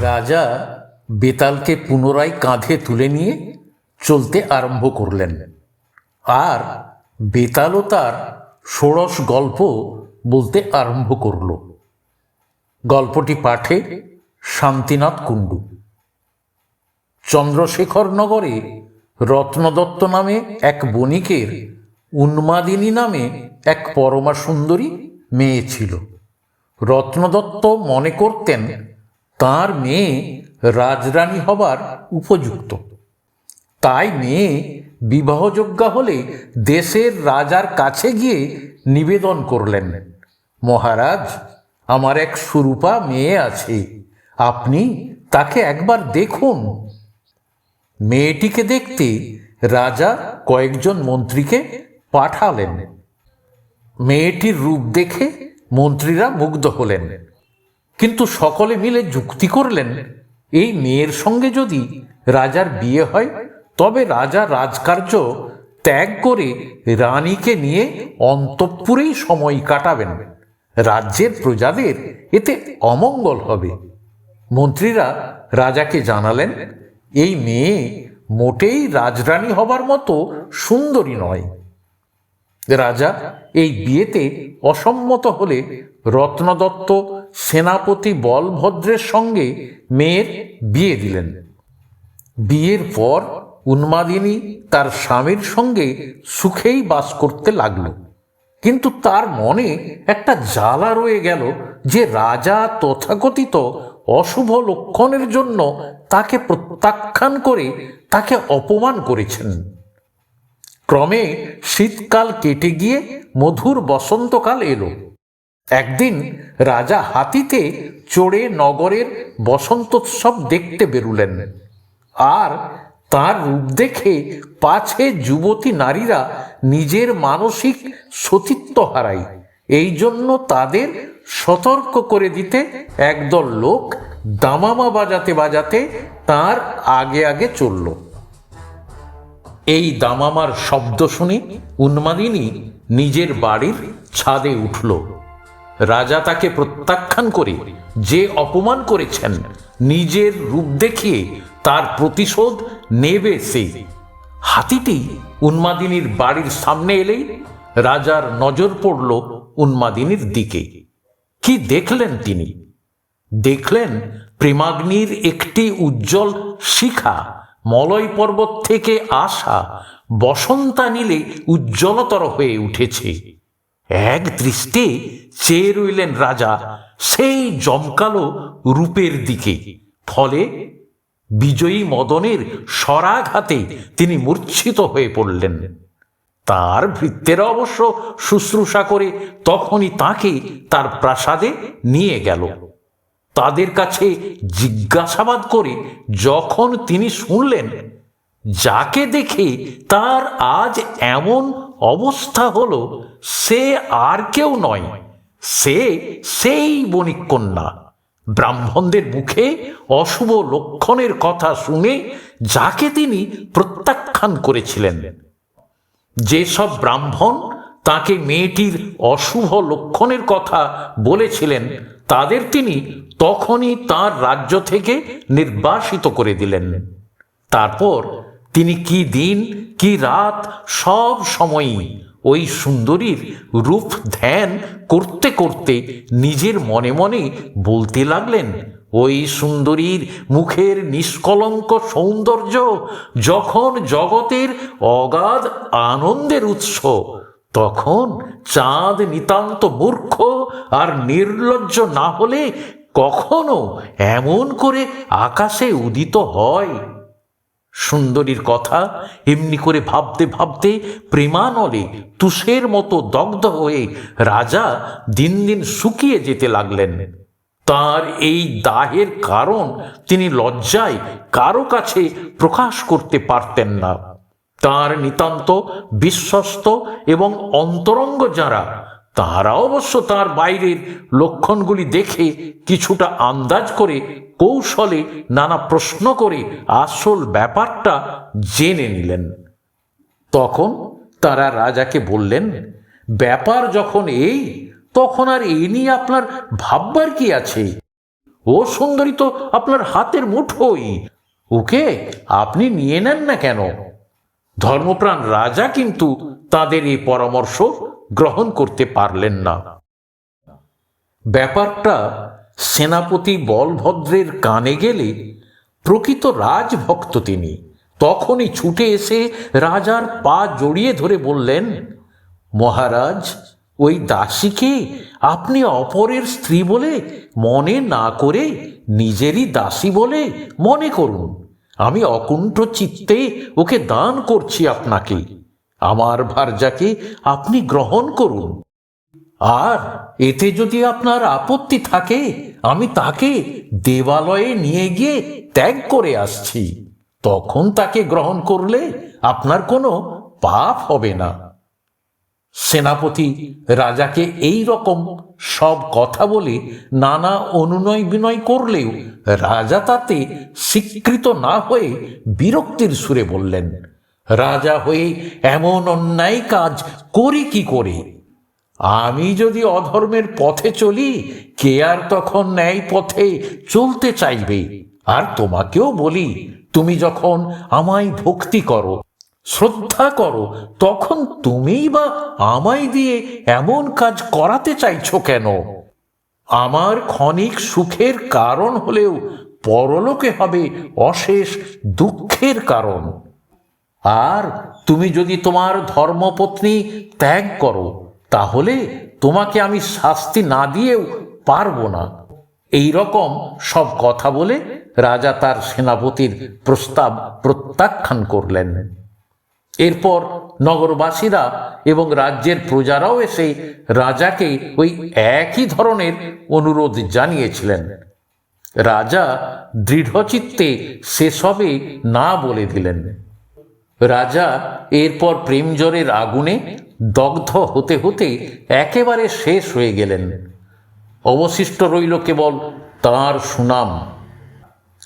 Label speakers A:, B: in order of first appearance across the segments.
A: রাজা বেতালকে পুনরায় কাঁধে তুলে নিয়ে চলতে আরম্ভ করলেন। আর বেতালও তার ষোড়শ গল্প বলতে আরম্ভ করল। গল্পটি পাঠে শান্তিনাথ কুণ্ডু। চন্দ্রশেখর নগরে রত্নদত্ত নামে এক বণিকের উন্মাদিনী নামে এক পরমা সুন্দরী মেয়ে ছিল। রত্নদত্ত মনে করতেন তার মেয়ে রাজরানী হবার উপযুক্ত। তাই মেয়ে বিবাহযোগ্যা হলে দেশের রাজার কাছে গিয়ে নিবেদন করলেন, মহারাজ, আমার এক সুরূপা মেয়ে আছে, আপনি তাকে একবার দেখুন। মেয়েটিকে দেখতে রাজা কয়েকজন মন্ত্রীকে পাঠালেন। মেয়েটির রূপ দেখে মন্ত্রীরা মুগ্ধ হলেন। কিন্তু সকলে মিলে যুক্তি করলেন, এই মেয়ের সঙ্গে যদি রাজার বিয়ে হয়, তবে রাজা রাজকার্য ত্যাগ করে রানীকে নিয়ে অন্তঃপুরেই সময় কাটাবেন। রাজ্যের প্রজাদের এতে অমঙ্গল হবে। মন্ত্রীরা রাজাকে জানালেন, এই মেয়ে মোটেই রাজরানী হবার মতো সুন্দরী নয়। রাজা এই বিয়েতে অসম্মত হলে রত্নদত্ত সেনাপতি বলভদ্রের সঙ্গে মেয়ের বিয়ে দিলেন। বিয়ের পর উন্মাদিনী তার স্বামীর সঙ্গে সুখেই বাস করতে লাগল। কিন্তু তার মনে একটা জ্বালা রয়ে গেল যে রাজা তথাকথিত অশুভ লক্ষণের জন্য তাকে প্রত্যাখ্যান করে তাকে অপমান করেছেন। ক্রমে শীতকাল কেটে গিয়ে মধুর বসন্তকাল এলো। একদিন রাজা হাতিতে চড়ে নগরের বসন্তোৎসব দেখতে বেরুলেন। আর তার রূপ দেখে পাছে যুবতী নারীরা নিজের মানসিক সতীত্ব হারায়। এই জন্য তাদের সতর্ক করে দিতে একদল লোক দামামা বাজাতে বাজাতে তার আগে আগে চলল। এই দামামার শব্দ শুনে উন্মাদিনী নিজের বাড়ির ছাদে উঠল। রাজা তাকে প্রত্যাখ্যান করে যে অপমান করেছেন, নিজের রূপ দেখিয়ে তার প্রতিশোধ নেবে সে। হাতিটি উন্মাদিনীর বাড়ির সামনে এলেই রাজার নজর পড়ল উন্মাদিনীর দিকে। কি দেখলেন তিনি? দেখলেন প্রেমাগ্নির একটি উজ্জ্বল শিখা মলয় পর্বত থেকে আসা বসন্তা নীলে উজ্জ্বলতর হয়ে উঠেছে। এক দৃষ্টে চেয়ে রইলেন রাজা সেই জমকালো রূপের দিকে। ফলে বিজয়ী মদনের স্বরাঘাতে তিনি মূর্ছিত হয়ে পড়লেন। তার ভৃত্যেরা অবশ্য শুশ্রূষা করে তখনই তাকে তার প্রাসাদে নিয়ে গেল। তাদের কাছে জিজ্ঞাসাবাদ করে যখন তিনি শুনলেন, যাকে দেখে তার আজ এমন অবস্থা হলো, সে আর কেউ নয়, সে সেই বণিক কন্যা ব্রাহ্মণদের মুখে অশুভ লক্ষণের কথা শুনে যাকে তিনি প্রত্যাখ্যান করেছিলেন। যেসব ব্রাহ্মণ তাকে মেয়েটির অশুভ লক্ষণের কথা বলেছিলেন, তাদের তিনি তখনই তার রাজ্য থেকে নির্বাসিত করে দিলেন। তারপর তিনি কি দিন, কি রাত, সব সময়ই ওই সুন্দরীর রূপ ধ্যান করতে করতে নিজের মনে মনে বলতে লাগলেন, ওই সুন্দরীর মুখের নিষ্কলঙ্ক সৌন্দর্য যখন জগতের অগাধ আনন্দের উৎস তখন চাঁদ নিতান্ত মূর্খ আর নির্লজ্জ না হলে কখনো এমন করে আকাশে উদিত হয়। সুন্দরীর কথা এমনি করে ভাবতে ভাবতে প্রেমানলে তুষের মতো দগ্ধ হয়ে রাজা দিন দিন শুকিয়ে যেতে লাগলেন। তার এই দাহের কারণ তিনি লজ্জায় কারও কাছে প্রকাশ করতে পারতেন না। তার নিতান্ত বিশ্বস্ত এবং অন্তরঙ্গ যারা তারা অবশ্য তার বাইরের লক্ষণগুলি দেখে কিছুটা আন্দাজ করে, কৌশলে নানা প্রশ্ন করে আসল ব্যাপারটা জেনে নিলেন। তখন তারা রাজাকে বললেন, ব্যাপার যখন এই, তখন আর এই নিয়ে আপনার ভাববার কি আছে? ও সুন্দরী তো আপনার হাতের মুঠোই। ওকে, আপনি নিয়ে নেন না কেন? ধর্মপ্রাণ রাজা কিন্তু তাদের এই পরামর্শ গ্রহণ করতে পারলেন না। ব্যাপারটা সেনাপতি বলভদ্রের কানে গেলে প্রকৃত রাজভক্ত তিনি। তখনই ছুটে এসে রাজার পা জড়িয়ে ধরে বললেন, মহারাজ, ওই দাসীকে আপনি অপরের স্ত্রী বলে মনে না করে নিজেরই দাসী বলে মনে করুন। আমি অকুণ্ঠ চিত্তে ওকে দান করছি আপনাকে। আমার ভার্যাকে আপনি গ্রহণ করুন। আর এতে যদি আপনার আপত্তি থাকে, আমি তাকে দেবালয়ে নিয়ে গিয়ে ত্যাগ করে আসছি। তখন তাকে গ্রহণ করলে আপনার কোনো পাপ হবে না। সেনাপতি রাজাকে এই রকম সব কথা বলে নানা অনুনয় বিনয় করলেও রাজা তাতে স্বীকৃত না হয়ে বিরক্তির সুরে বললেন, রাজা হয়ে এমন অন্যায় কাজ করি কি করে? আমি যদি অধর্মের পথে চলি, কে আর তখন ন্যায় পথে চলতে চাইবে? আর তোমাকেও বলি, তুমি যখন আমায় ভক্তি করো শ্রদ্ধা করো, তখন তুমিই বা আমায় দিয়ে এমন কাজ করাতে চাইছ কেন? আমার ক্ষণিক সুখের কারণ হলেও পরলোকে হবে অশেষ দুঃখের কারণ। আর তুমি যদি তোমার ধর্মপত্নী ত্যাগ করো, তাহলে তোমাকে আমি শাস্তি না দিয়েও পারব না। এই রকম সব কথা বলে রাজা তার সেনাপতির প্রস্তাব প্রত্যাখ্যান করলেন। এরপর নগরবাসীরা এবং রাজ্যের প্রজারাও এসে রাজাকে ওই একই ধরনের অনুরোধ জানিয়েছিলেন। রাজা দৃঢ়চিত্তে সেসবে না বলে দিলেন। রাজা এরপর প্রেমজরের আগুনে দগ্ধ হতে হতে একেবারে শেষ হয়ে গেলেন। অবশিষ্ট রইল কেবল তার সুনাম।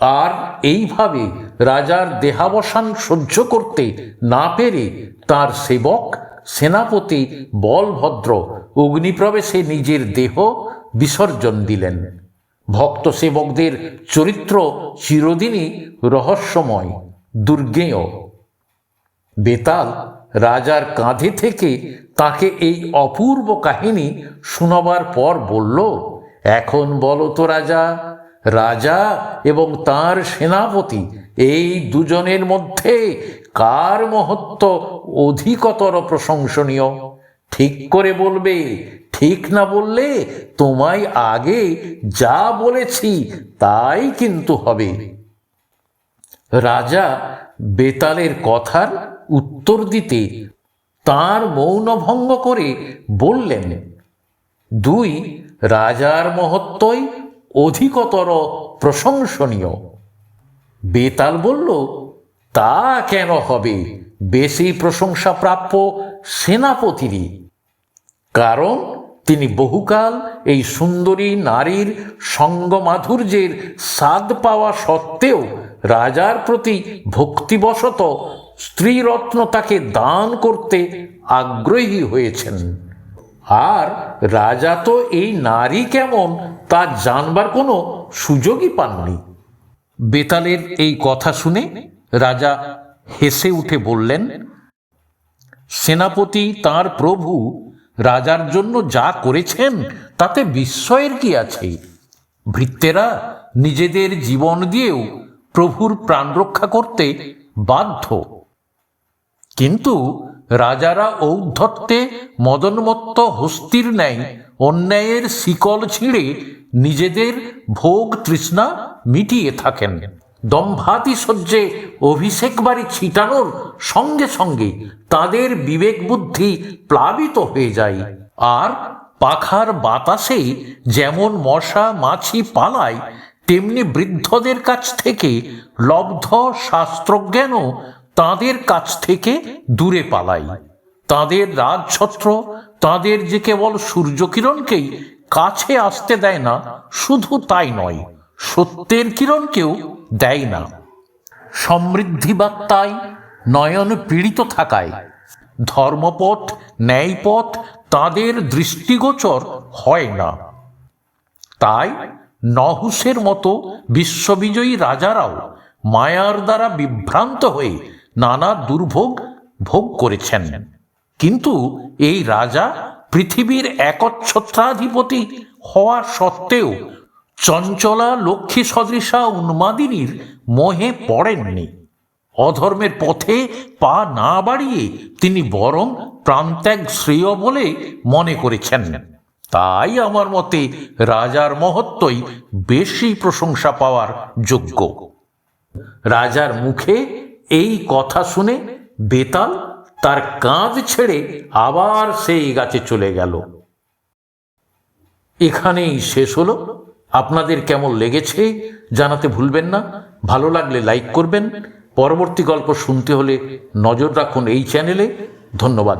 A: আর এইভাবে রাজার দেহাবসান সহ্য করতে না পেরে তার সেবক, সেনাপতি, বলভদ্র অগ্নিপ্রবেশে নিজের দেহ বিসর্জন দিলেন। ভক্ত সেবকদের চরিত্র চিরদিনই রহস্যময়, দুর্গেয়। বেতাল রাজার কাঁধে থেকে তাকে এই অপূর্ব কাহিনী শোনাবার পর বলল, এখন বলো তো রাজা রাজা এবং তার সেনাপতি, এই দুজনের মধ্যে কার মহত্ব অধিকতর প্রশংসনীয়? ঠিক করে বলবে, ঠিক না বললে তোমায় আগে যা বলেছি তাই কিন্তু হবে। রাজা বেতালের কথার উত্তর দিতে তার মৌনভঙ্গ করে বললেন, দুই রাজার মহত্বই অধিকতর প্রশংসনীয়। বেতাল বলল, তা কেন হবে? বেশি প্রশংসা প্রাপ্য সেনাপতিরই। কারণ তিনি বহুকাল এই সুন্দরী নারীর সঙ্গমাধুর্যের স্বাদ পাওয়া সত্ত্বেও রাজার প্রতি ভক্তিবশত স্ত্রীরত্ন তাকে দান করতে আগ্রহী হয়েছেন। আর রাজা তো এই নারী কেমন তা জানবার কোনো সুযোগই পাননি। বেতালের এই কথা শুনে রাজা হেসে উঠে বললেন, সেনাপতি তার প্রভু রাজার জন্য যা করেছেন, তাতে বিস্ময়ের কি আছে? ভৃত্যেরা নিজেদের জীবন দিয়েও প্রভুর প্রাণ রক্ষা করতে বাধ্য। কিন্তু রাজারা ঔদ্ধত্যে মদনমত্ত হস্তির ন্যায় অন্যায়ের শিকল ছিঁড়ে নিজেদের ভোগ তৃষ্ণা মিটিয়ে থাকেন। দম্ভাতি সহ্যে অভিষেক বাড়ি ছিটানোর সঙ্গে সঙ্গে তাদের বিবেক বুদ্ধি প্লাবিত হয়ে যায়। আর পাখার বাতাসে যেমন মশা মাছি পালায়, তেমনি বৃদ্ধদের কাছ থেকে লব্ধ শাস্ত্রজ্ঞানও তাদের কাছ থেকে দূরে পালায় তাদের রাজছত্র, তাদের যে কেবল সূর্যকিরণকেই কাছে আসতে দেয় না, শুধু তাই নয়, সত্যের কিরণকেও দেয় না। সমৃদ্ধি বার্তায় নয়ন পীড়িত থাকায় ধর্মপথ, ন্যায়পথ তাদের দৃষ্টিগোচর হয় না। তাই নহুসের মতো বিশ্ববিজয়ী রাজারাও মায়ার দ্বারা বিভ্রান্ত হয়ে নানা দুর্ভোগ ভোগ করেছেন। কিন্তু এই রাজা পৃথিবীর একচ্ছত্রাধিপতি হওয়া সত্ত্বেও চঞ্চলা লক্ষ্মী সদৃশা উন্মাদিনীর মোহে পড়েননি। অধর্মের পথে পা না বাড়িয়ে তিনি বরং প্রাণত্যাগ শ্রেয় বলে মনে করেছেন। তাই আমার মতে রাজার মহত্বই বেশি প্রশংসা পাওয়ার যোগ্য। রাজার মুখে এই কথা শুনে বেতাল তার কাঁধ ছেড়ে আবার সেই গাছে চলে গেল। এখানেই শেষ হলো। আপনাদের কেমন লেগেছে জানাতে ভুলবেন না। ভালো লাগলে লাইক করবেন। পরবর্তী গল্প শুনতে হলে নজর রাখুন এই চ্যানেলে। ধন্যবাদ।